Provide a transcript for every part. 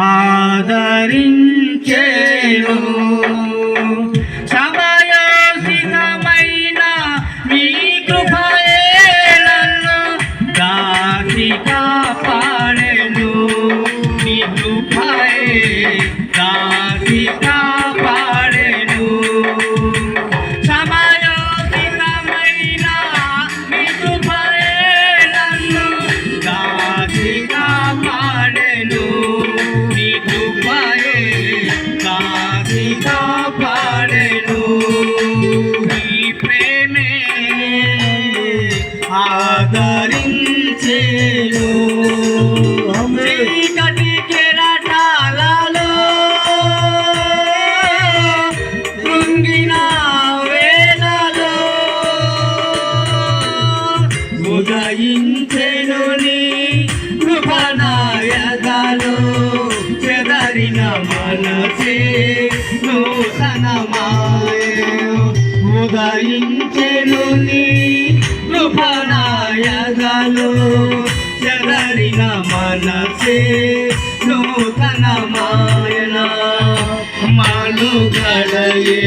ఆదరించేను. నూతన మనసే నూతనమాయే. ఉదయించెను నీ కృపణాయగలు జగరిన మనసే నూతనమాయన. మాలుగడయే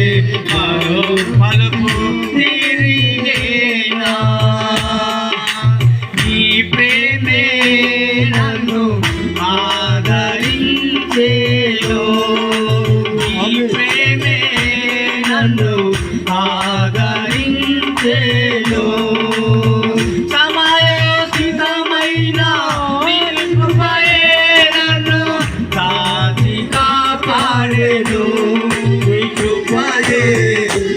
Deus.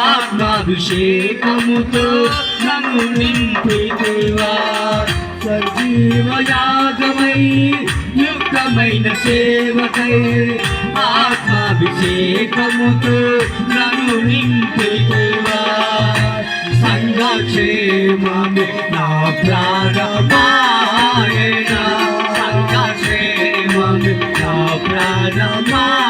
ఆత్మాభిషేకముతో నన్ను నింపి దేవా సజీవయాగమై యుక్తమైన సేవకై ఆత్మాభిషేకముతో నన్ను నింపి దేవా సంఘక్షేమమే నా ప్రాణమాయణ సంఘక్షేమమే నా ప్రాణమాయ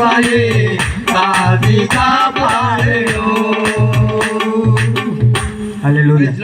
Hallelujah.